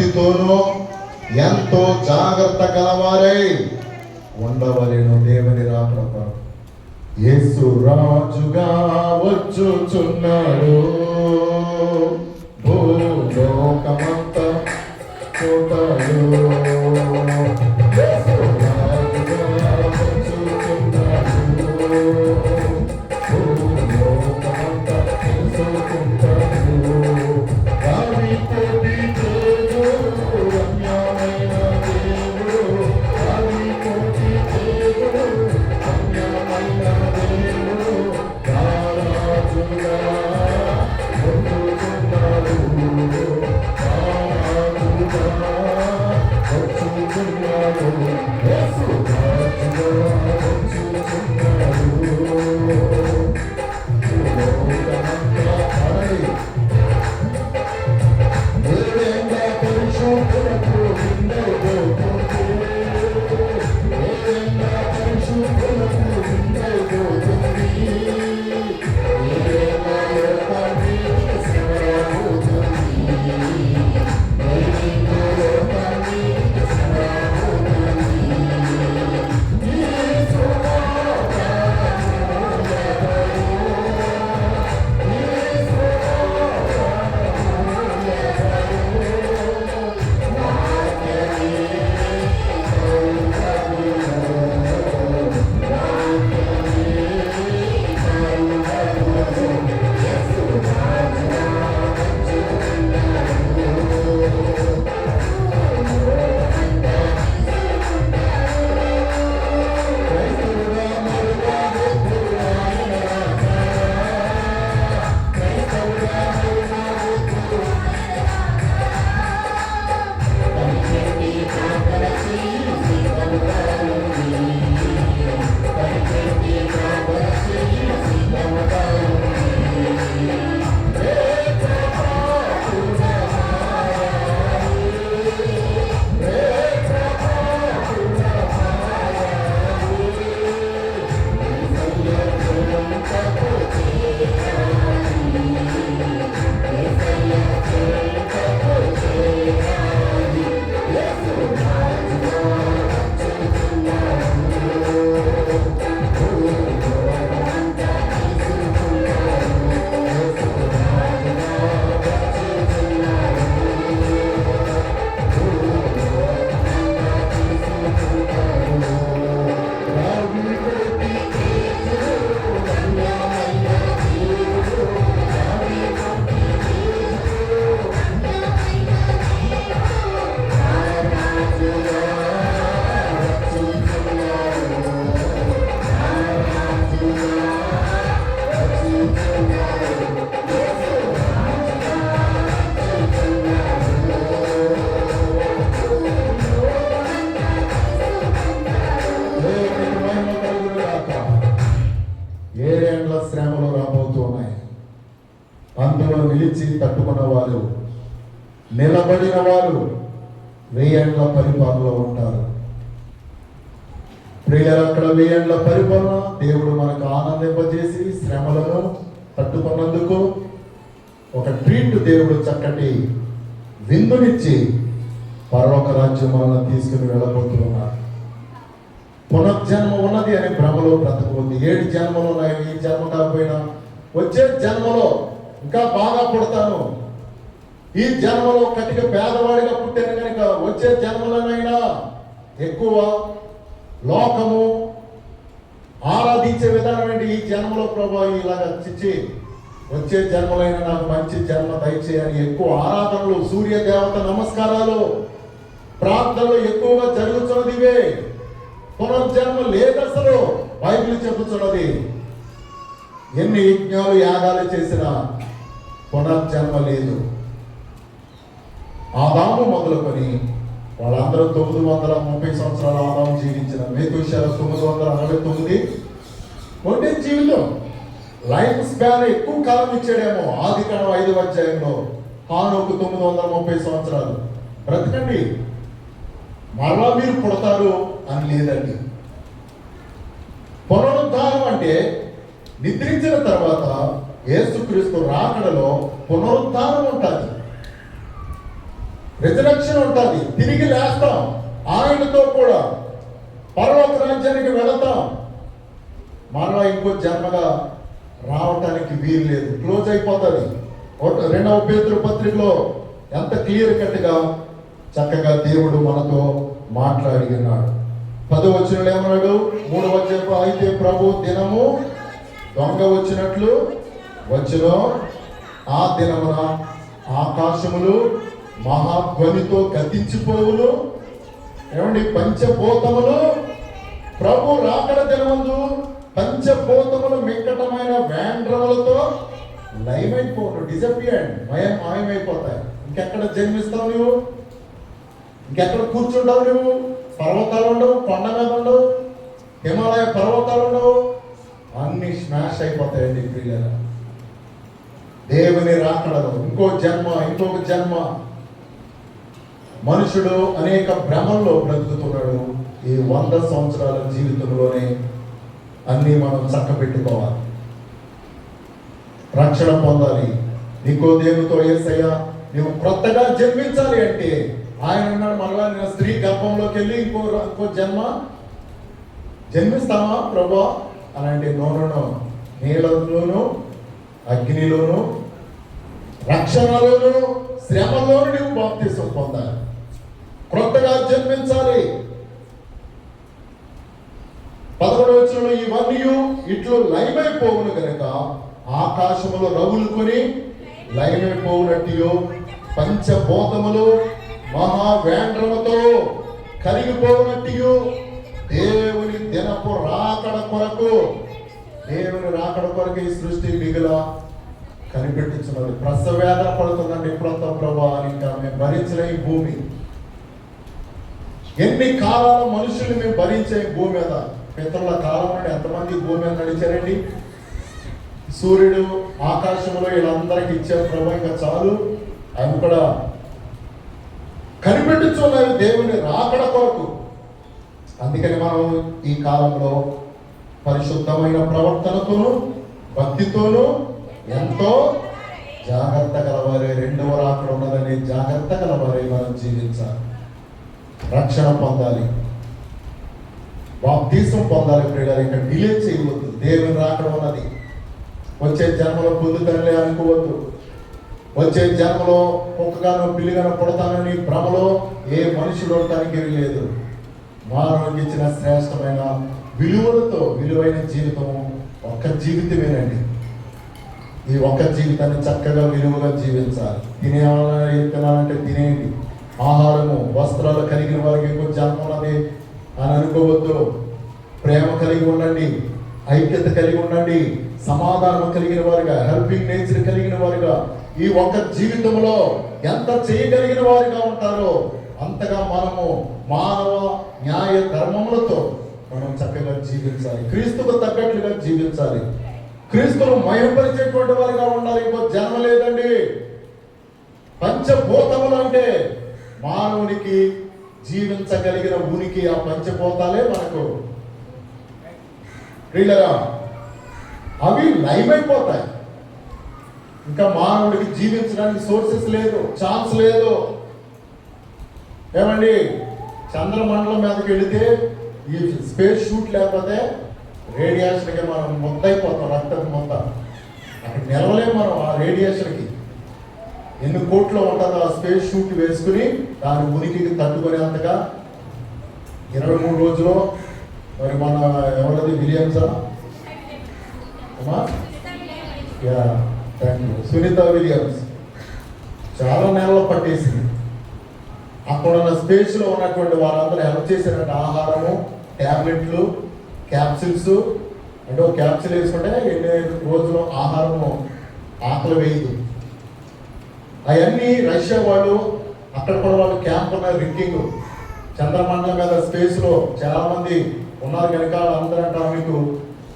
భక్తితోనూ ఎంతో జాగ్రత్త కలవారై ఉండవలేను దేవుని రాక యేసు రాజుగా వచ్చుచున్నాడు. భూలోకమంతా చూతాడు అందులో నిలిచి తట్టుకున్న వారు నిలబడిన వారు వేయండ్ల పరిపాలనలో ఉంటారు. ప్రియులు అక్కడ వేయండ్ల పరిపాలన దేవుడు మనకు ఆనందింపజేసి శ్రమలను తట్టుకున్నందుకు ఒక ట్రీట్ దేవుడు చక్కటి విందునిచ్చి పరలోక రాజ్యం మనల్ని తీసుకుని వెళ్ళబోతున్నారు పునర్జన్మ ఉన్నది అనే భ్రమలో ఉంది ఏడు జన్మలు ఉన్నాయి ఈ జన్మ కాకపోయినా వచ్చే జన్మలో ఇంకా బాగా పుడతాను. ఈ జన్మలో కటిక పేదవాడిగా పుట్టాను కనుక వచ్చే జన్మలోనైనా ఎక్కువ లోకము ఆరాధించే విధానం ఏంటి? ఈ జన్మలో ప్రభావ ఇలాగ చిచ్చి వచ్చే జన్మలైన నాకు మంచి జన్మ దయచేయని ఎక్కువ ఆరాధనలు సూర్య దేవత నమస్కారాలు ప్రార్థనలు ఎక్కువగా జరుగుతున్నది ఇవే. పునర్జన్మ లేదు అసలు. బైబిల్ చెబుతున్నది ఎన్ని యజ్ఞాలు యాగాలు చేసినా పునర్జన్మ లేదు. ఆదాము మొదలుకొని వాళ్ళందరూ తొమ్మిది వందల ముప్పై సంవత్సరాల ఆదాము జీవించిన మేతుషాల తొమ్మిది వందల అరవై తొమ్మిది. ఒకటే జీవితం. లైఫ్ స్పాన్ ఎక్కువ కాలం ఇచ్చాడేమో. ఆది కాలం ఐదు అధ్యాయంలో హానుకు తొమ్మిది వందల ముప్పై సంవత్సరాలు. బ్రతకండి. మరలా మీరు పుడతారు అని లేదండి. పునరుద్ధారం అంటే నిద్రించిన తర్వాత యేసుక్రీస్తు రాకడలో పునరుద్ధానం ఉంటుంది. రిజరక్షన్ ఉంటుంది. తిరిగి లేస్తాం. ఆయనతో కూడా పర్వత రాజ్యానికి వెళతాం. మరలా ఇంకో జన్మగా రావటానికి వీలు లేదు. క్లోజ్ అయిపోతుంది. ఒక- రెండవ పేతురు పత్రికలో ఎంత క్లియర్ కట్గా చక్కగా దేవుడు మనతో మాట్లాడినాడు పదో ఏమన్నాడు? మూడవ అయితే ప్రభు దినము దొంగ వచ్చినట్లు వచ్చును ఆ దినమున ఆకాశములు మహాధ్వనితో గతించిపోవును. ఏమండి? పంచభూతములు ప్రభు రాకడ దినమందు పంచభూతములు మిక్కటమైన వేండ్రములతో లయమైపోను డిజపియండ్ మయం మాయమైపోతాయి. ఇంకెక్కడ జన్మిస్తావు నువ్వు ఇంకెక్కడ కూర్చుంటావు నువ్వు పర్వతాలు ఉండవు కొండ మీద ఉండవు హిమాలయ పర్వతాలు ఉండవు. అన్ని స్మాష్ అయిపోతాయండి ప్రియుల దేవుని రాకడలో. ఇంకో జన్మ ఇంకొక జన్మ. మనుషుడు అనేక భ్రమల్లో బ్రతుకుతున్నాడు. ఈ వంద సంవత్సరాల జీవితంలోనే అన్నీ మనం చక్కబెట్టుకోవాలి. రక్షణ పొందాలి. నీకో దేవుతో ఏసయ్యా నువ్వు కొత్తగా జన్మించాలి అంటే ఆయన అన్నాడు మరలా నేను స్త్రీ గర్భంలోకి వెళ్ళి ఇంకో ఇంకో జన్మ జన్మిస్తావా ప్రభా? అలాంటి అంటే నీళ్ళలోను అగ్నిలోను రక్షణలోను శ్రమలోను నువ్వు బాప్తీసం పొందాలి. క్రొత్తగా జన్మించాలి. పదకొండు వచ్చిన ఇవన్నీ ఇట్లు లయమైపోవును కనుక ఆకాశములో రగులుకొని లయమైపోవునట్టు పంచభూతములు మహావేండ్రముతో కలిగిపోవునట్టు దేవుని దినపు రాకడ కొరకు దేవుని రాకడ కొరకు ఈ సృష్టి మిగుల కనిపెట్టించున్నది ప్రసవేద పడుతున్న నిపుణత ప్రభా అని ఇంకా మేము భరించిన ఈ భూమి. ఎన్ని కాలాలు మనుషులు మేము భరించే భూమి మీద పితరుల కాలం నుండి ఎంతమంది భూమి మీద నడిచారండి? సూర్యుడు ఆకాశంలో వీళ్ళందరికి ఇచ్చే ప్రభు ఇంకా చాలు. అవి కూడా కనిపెట్టుచున్నవి దేవుని రాకడ కొరకు. అందుకని మనం ఈ కాలంలో పరిశుద్ధమైన ప్రవర్తనతోనూ భక్తితోనూ ఎంతో జాగ్రత్త కలవారే రెండవ రాకడ ఉన్నదని జాగ్రత్త కలవారే మనం జీవించాలి. రక్షణ పొందాలి. బాప్తీసం పొందాలి ప్రియులారు ఇక్కడ డిలే చేయవద్దు. దేవుని రాకడ ఉన్నది. వచ్చే జన్మలో పొందుతానులే అనుకోవద్దు. వచ్చే జన్మలో కుక్కగానో పిల్లిగానో పుడతానని భ్రమలో ఏ మనుషులు ఉండటానికి లేదు. మానవునికి ఇచ్చిన శ్రేష్టమైన విలువలతో విలువైన జీవితం ఒక్క జీవితమేనండి. ఈ ఒక్క జీవితాన్ని చక్కగా విలువగా జీవించాలి. తినే తినాలంటే తినేయండి. ఆహారము వస్త్రాలు కలిగిన వారికి ఇంకో జన్మలది అని అనుకోవద్దు. ప్రేమ కలిగి ఉండండి. ఐక్యత కలిగి ఉండండి. సమాధానం కలిగిన వారుగా హెల్పింగ్ నేచర్ కలిగిన వారుగా ఈ ఒక్క జీవితంలో ఎంత చేయగలిగిన వారుగా ఉంటారో అంతగా మనము మానవ న్యాయ ధర్మములతో మనం చక్కగా జీవించాలి. క్రీస్తుకు తగ్గట్లుగా జీవించాలి. క్రీస్తును మయంపరిచేటువంటి వారిగా ఉండాలి. ఇంకో జన్మ లేదండి. పంచభూతములు అంటే మానవునికి జీవించగలిగిన ఉనికి ఆ పంచభూతాలే మనకు. ప్రియులరా అవి లైమైపోతాయి ఇంకా మానవుడికి జీవించడానికి సోర్సెస్ లేదు ఛాన్స్ లేదు. ఏమండి? చంద్రమండలం మీదకి వెళితే ఈ స్పేస్ షూట్ లేకపోతే రేడియేషన్కి మనం మొత్తైపోతాం రక్తం మొత్తం. అక్కడ నిలవలేము మనం ఆ రేడియేషన్కి. ఎన్ని కోట్లు ఉంటుందో ఆ స్పేస్ షూట్ వేసుకుని దాని ఉనికికి తట్టుకునేంతగా ఇరవై మూడు రోజులు మరి మన ఎవరిది విలియమ్సా? సునీత విలియమ్స్. చాలా నెలలు పట్టేసింది. అక్కడ ఉన్న స్పేస్లో ఉన్నటువంటి వారందరూ హెల్ప్ చేసినట్టు ఆహారము ట్యాబ్లెట్లు క్యాప్సిల్స్ అంటే ఒక క్యాప్సిల్ వేసుకుంటే ఎన్ని రోజులు ఆహారము ఆకలి వేయదు. అవన్నీ రష్యా వాళ్ళు అక్కడ కూడా వాళ్ళు క్యాంప్ ఉన్న రింకింగ్ చంద్రమండలం మీద స్పేస్లో చాలామంది ఉన్నారు కనుక అందరూ అంటారు మీకు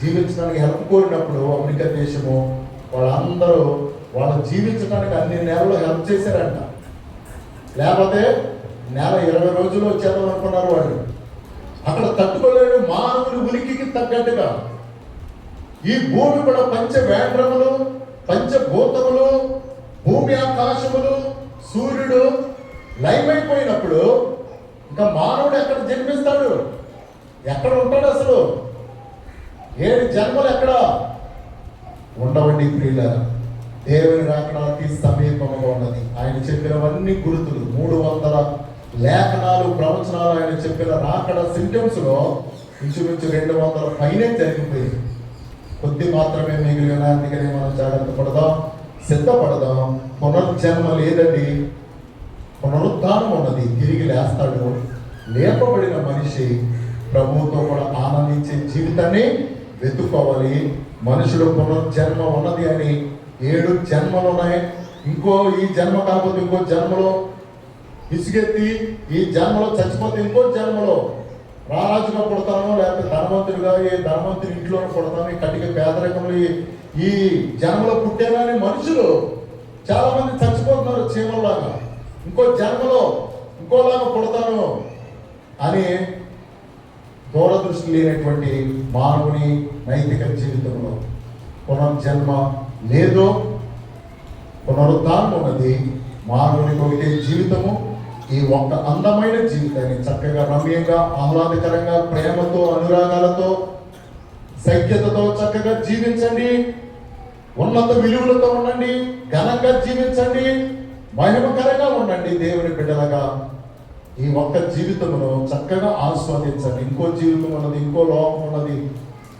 జీవించడానికి హెల్ప్ కోరినప్పుడు అమెరికా దేశము వాళ్ళందరూ వాళ్ళు జీవించడానికి అన్ని నెలలు హెల్ప్ చేశారంట. లేకపోతే నెల ఇరవై రోజులు వచ్చేద్దాం అనుకున్నారు వాళ్ళు. అక్కడ తట్టుకోలేడు మానవుని ఉనికికి తగ్గట్టుగా. ఈ భూమి కూడా పంచ వేండ్రములు పంచభూతములు భూమి ఆకాశములు సూర్యుడు లైవ్ ఇంకా మానవుడు ఎక్కడ జన్మిస్తాడు? ఎక్కడ ఉంటాడు అసలు? ఏడు జన్మలు ఎక్కడ? ఉండవండి ప్రియుల దేవుని రాకడానికి సమీపంగా ఉన్నది. ఆయన చెప్పినవన్నీ గుర్తులు. మూడు వందల లేఖనాలు ప్రవచనాలు ఆయన చెప్పిన రాకడ సింటమ్స్లో ఇంచుమించు రెండు వందల పైనే జరిగిపోయింది. కొద్ది మాత్రమే మిగిలిన అందుకనే మనం జాగ్రత్త పడదాం సిద్ధపడదాం. పునర్జన్మ లేదండి. పునరుద్ధానం ఉన్నది. తిరిగి లేస్తాడు. లేపబడిన మనిషి ప్రభువుతో కూడా ఆనందించే జీవితాన్ని వెతుక్కోవాలి. మనుషులు పునర్జన్మ ఉన్నది అని ఏడు జన్మలు ఉన్నాయి. ఇంకో ఈ జన్మ కాకపోతే ఇంకో జన్మలో విసుగెత్తి ఈ జన్మలో చచ్చిపోతే ఇంకో జన్మలో రారాజుగా పుడతాను లేకపోతే ధనవంతుడిగా ఈ ధనవంతుని ఇంట్లోనే పుడతాను ఈ కటిక పేదరికంలో ఈ- జన్మలో పుట్టేనని మనుషులు చాలా మంది చచ్చిపోతున్నారు చీమల్లాగా. ఇంకో జన్మలో ఇంకోలాగా పుడతాను అని దూరదృష్టి లేనటువంటి మానవుని నైతిక జీవితంలో పునర్జన్మ లేదో. పునరుద్ధానం ఉన్నది మానవునికి ఒకటే జీవితము. ఈ ఒక్క అందమైన జీవితాన్ని చక్కగా రమ్యంగా ఆహ్లాదకరంగా ప్రేమతో అనురాగాలతో సఖ్యతతో చక్కగా జీవించండి. ఉన్నత విలువలతో ఉండండి. ఘనంగా జీవించండి. మహిమకరంగా ఉండండి దేవుని బిడ్డలుగా ఈ ఒక్క జీవితమును చక్కగా ఆస్వాదించండి. ఇంకో జీవితం ఉన్నది ఇంకో లోకం ఉన్నది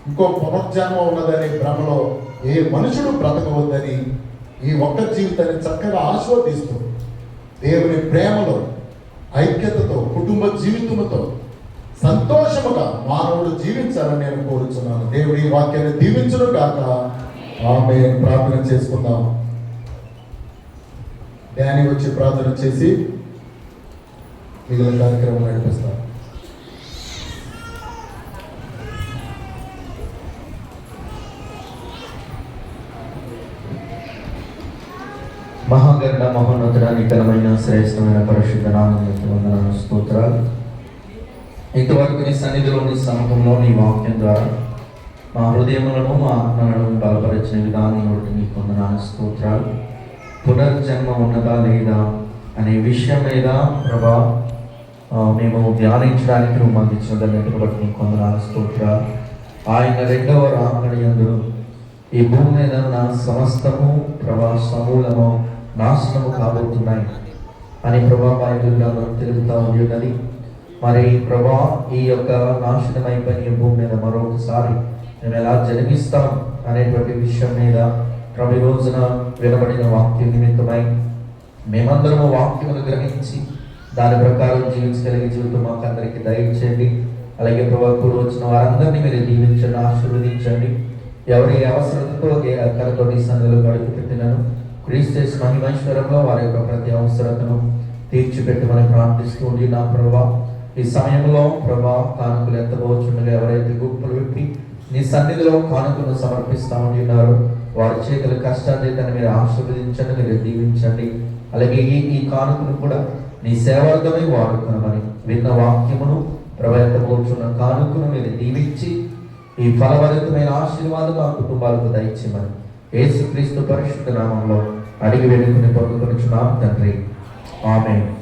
ఇంకో పునర్జన్మ ఉన్నదని భ్రమలో ఏ మనుషుడు బ్రతకవద్దని ఈ ఒక్క జీవితాన్ని చక్కగా ఆస్వాదిస్తూ దేవుని ప్రేమలో ఐక్యతతో కుటుంబ జీవితముతో సంతోషముగా మానవుడు జీవించాలని నేను కోరుచున్నాను. దేవుడి వాక్యాన్ని దీవించడం కాక ఆమె ప్రార్థన చేసుకుందాం. ధ్యాని వచ్చి ప్రార్థన చేసి మిగిలిన కార్యక్రమం నడిపిస్తాం. మహాగరుడ మహోన్నతుడ నికరమైన శ్రేష్టమైన పరిశుద్ధ నామములకు వందనాలు స్తోత్రాలు. ఇంతవరకు నీ సన్నిధిలో నీ నీ వాక్యం ద్వారా మా హృదయములను మా ఆత్మలను బలపరిచిన విధానం బట్టి నీకు వందనాలు స్తోత్రాలు. పునర్జన్మ ఉన్నదా లేదా అనే విషయం మీద ప్రభా మేము ధ్యానించడానికి నువ్వు అందించిన దాన్ని బట్టి నీకు వందనాలు స్తోత్రాలు. ఆయన రెండవ రాకడి ఈ భూమి మీద నా సమస్తము ప్రభా సమూలము నాశనము కాబోతున్నాయి. అని ప్రభా బైబిల్లో మనం తెలుగుతా ఉన్నది మరి ప్రభా ఈ యొక్క నాశనం అయిపోయిన భూమి మీద మరొకసారి మేము ఎలా జన్మిస్తాం అనేటువంటి విషయం మీద ప్రభు రోజున వినబడిన వాక్యం నిమిత్తమై మేమందరము వాక్యమును గ్రహించి దాని ప్రకారం జీవించగలిగే జీవితం మాకు అందరికీ దయచేయండి. అలాగే ప్రభావ వచ్చిన వారందరినీ మీరు దీవించండి ఆశీర్వదించండి. ఎవరి అవసరతతో ఏ అక్కలతోటి సందులు గడుపు పెట్టినను క్రీస్తు మహిమేశ్వరంలో వారి యొక్క ప్రతి అవసరతను తీర్చిపెట్టమని ప్రార్థిస్తూ ఉండి నా ప్రభా ఈ సమయంలో ప్రభా కానుకలు ఎత్తబోచుండగా ఎవరైతే గుప్పలు పెట్టి నీ సన్నిధిలో కానుకను సమర్పిస్తామని ఉన్నారు వారి చేతుల కష్టాన్ని మీరు ఆశీర్వదించండి మీరు దీవించండి. అలాగే ఈ ఈ కానుకను కూడా నీ సేవార్థమై వాడుకున్నామని విన్న వాక్యమును ప్రవేశపోచున్న కానుకను మీరు దీవించి ఈ ఫలభరితమైన ఆశీర్వాదం ఆ కుటుంబాలకు దయచేయమని యేసుక్రీస్తు పరిశుద్ధ నామంలో అడిగి వేడుకుని పొందుకొనిచున్నాం తండ్రి. ఆమె